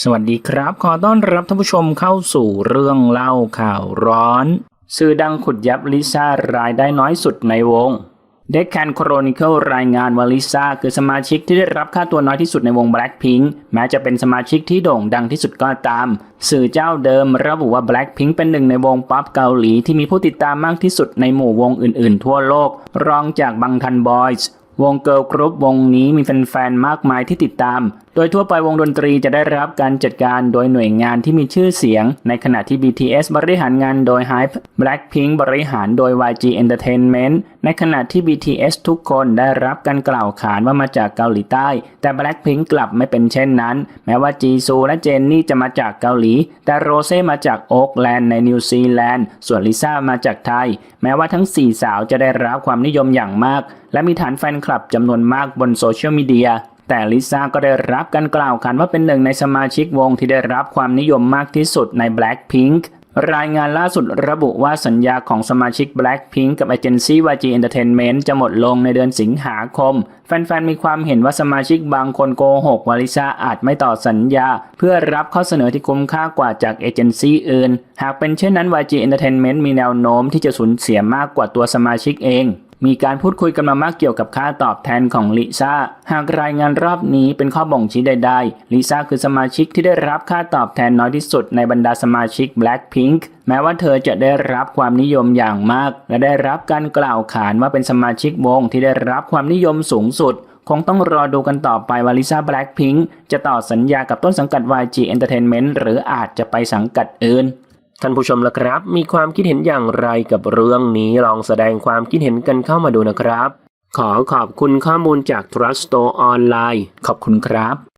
สวัสดีครับ ขอต้อนรับท่านผู้ชมเข้าสู่เรื่องเล่าข่าวร้อน สื่อดังขุดยับลิซ่ารายได้น้อยสุดในวงเด็กแคนโครนิเคิลรายงานว่าลิซ่าคือสมาชิกที่ได้รับค่าตัวน้อยที่สุดในวง Blackpink แม้จะเป็นสมาชิกที่โด่งดังที่สุดก็ตาม สื่อเจ้าเดิมระบุว่า Blackpink เป็นหนึ่งในวงป๊อปเกาหลีที่มีผู้ติดตามมากที่สุดในหมู่วงอื่นๆ ทั่วโลก รองจากบังทันบอยส์วงเกิร์ลกรุ๊ปวงนี้มีแฟนๆมากมายที่ติดตาม โดยทั่วไปวงดนตรีจะได้รับการจัดการโดยหน่วยงานที่มีชื่อเสียง ในขณะที่ BTS บริหารงานโดย Hype Blackpink บริหารโดย YG Entertainment ในขณะที่ BTS ทุกคนได้รับการกล่าวขานว่ามาจากเกาหลีใต้ แต่ Blackpink กลับไม่เป็นเช่นนั้น แม้ว่าจีซูและเจนนี่จะมาจากเกาหลี แต่โรเซ่มาจากโอ๊กแลนด์ในนิวซีแลนด์ ส่วนลิซ่ามาจากไทย แม้ว่าทั้ง 4 สาวจะได้รับความนิยมอย่างมาก และมีฐานแฟนคลับจำนวนมากบนโซเชียลมีเดีย แต่ลิซ่าก็ได้รับการกล่าวขานว่าเป็นหนึ่งในสมาชิกวงที่ได้รับความนิยมมากที่สุดใน Blackpink รายงานล่าสุดระบุว่าสัญญาของสมาชิก Blackpink กับเอเจนซี่ YG Entertainment จะหมดลงในเดือนสิงหาคม แฟนๆ มีความเห็นว่าสมาชิกบางคนโกหกว่าลิซ่าอาจไม่ต่อสัญญา เพื่อรับข้อเสนอที่คุ้มค่ากว่าจากเอเจนซี่อื่น หากเป็นเช่นนั้น YG Entertainment มีแนวโน้มที่จะสูญเสียมากกว่าตัวสมาชิกเอง มีการพูดคุยกันมามากเกี่ยวกับค่าตอบแทนของลิซ่า หากรายงานรอบนี้เป็นข้อบ่งชี้ใดๆลิซ่าคือสมาชิกที่ได้รับค่าตอบแทนน้อยที่สุดในบรรดาสมาชิก Blackpink แม้ว่าเธอจะได้รับความนิยมอย่างมาก และได้รับการกล่าวขานว่าเป็นสมาชิกวงที่ได้รับความนิยมสูงสุดคงต้องรอดูกันต่อไปว่าลิซ่า Blackpink จะต่อสัญญากับต้นสังกัด YG Entertainment หรืออาจจะไปสังกัดอื่น ท่านผู้ชมละครับ มีความคิดเห็นอย่างไรกับเรื่องนี้ลองแสดงความคิดเห็นกันเข้ามาดูนะครับ ขอขอบคุณข้อมูลจาก Trust Store ออนไลน์ขอบคุณครับ